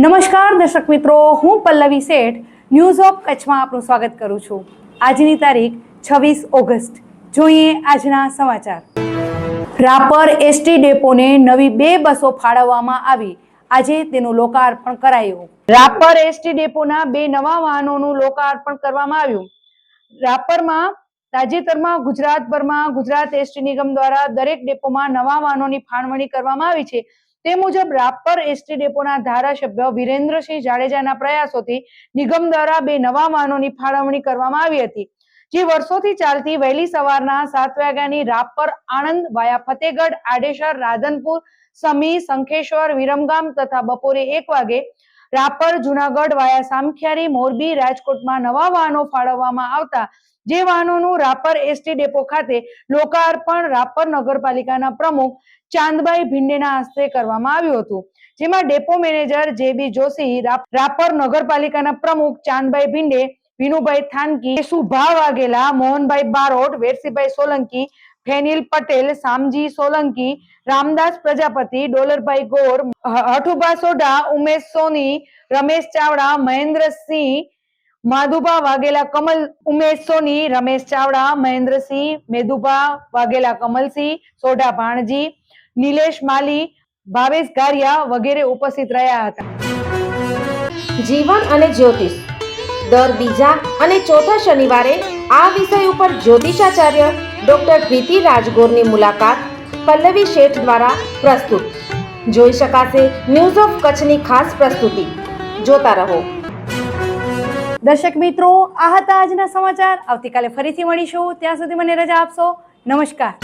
નમસ્કાર, દર્શક મિત્રો. હું પલ્લવી શેઠ ન્યૂઝ ઓફ કચ્છમાં આપનું સ્વાગત કરું છું. આજની તારીખ છવ્વીસ ઓગસ્ટ. જોઈએ આજના સમાચાર. રાપર એસટી ડેપોને નવી બે બસો ફાળવવામાં આવી. આજે તેનું લોકાર્પણ કરાયું. રાપર એસટી ડેપોના બે નવા વાહનોનું લોકાર્પણ કરવામાં આવ્યું. રાપરમાં તાજેતરમાં ગુજરાતભરમાં ગુજરાત એસટી નિગમ દ્વારા દરેક ડેપોમાં નવા વાહનોની ફાળવણી કરવામાં આવી છે. તે મુજબ રાપર એસટી ડેપોના ધારાસભ્ય વિરેન્દ્રસિંહ જાડેજાના પ્રયાસોથી નિગમ દ્વારા બે નવા વાહનોની ફાળવણી કરવામાં આવી હતી. જે વર્ષોથી ચાલતી વહેલી સવારના સાત વાગ્યાની રાપર આણંદ વાયા ફતેગઢ, આડેસર, રાધનપુર, સમી, શંખેશ્વર, વિરમગામ તથા બપોરે એક વાગે રાપર, જુનાગઢ, વાયા, સામખિયારી, મોરબી, રાજકોટમાં નવા વાહનો ફાળવવામાં આવતા જે વાહનોનું રાપર એસટી ડેપો ખાતે લોકાર્પણ રાપર નગરપાલિકાના પ્રમુખ ચાંદભાઈ ભીંડેના હસ્તે કરવામાં આવ્યું હતું. જેમાં ડેપો મેનેજર જે બી જોશી, રાપ- રાપર નગરપાલિકાના પ્રમુખ ચાંદભાઈ ભિંડે, વિનુભાઈ થાનકી, સુભા વાઘેલા, મોહનભાઈ બારોટ, વેરસીભાઈ સોલંકી ફેનિલ પટેલ, સામજી સોલંકી, રામદાસ પ્રજાપતિ, ડોલરભાઈ ગોર હઠુભા સોઢા, ઉમેશ સોની, રમેશ ચાવડા, મહેન્દ્રસિંહ, માધુભા વાઘેલા કમલ, ઉમેશ સોની, રમેશ ચાવડા, મહેન્દ્રસિંહ મેદુભા વાઘેલા કમલસિંહ, સોઢા ભાણજી, નિલેશ માલી, ભાવેશ ગારિયા વગેરે ઉપસ્થિત રહ્યા હતા. જીવન અને જ્યોતિષ. દર બીજા અને ચોથા શનિવારે આ વિષય ઉપર જ્યોતિષાચાર્ય ડોક્ટર પ્રીતિ રાજગોરની મુલાકાત પલ્લવી શેઠ દ્વારા પ્રસ્તુત. જોઈ શકાશે ન્યૂઝ ઓફ કચ્છની ખાસ પ્રસ્તુતિ. જોતા રહો. દર્શક મિત્રો, આ હતા આજના સમાચાર. આવતીકાલે ફરીથી મળીશું. ત્યાં સુધી મને રજા આપશો. નમસ્કાર.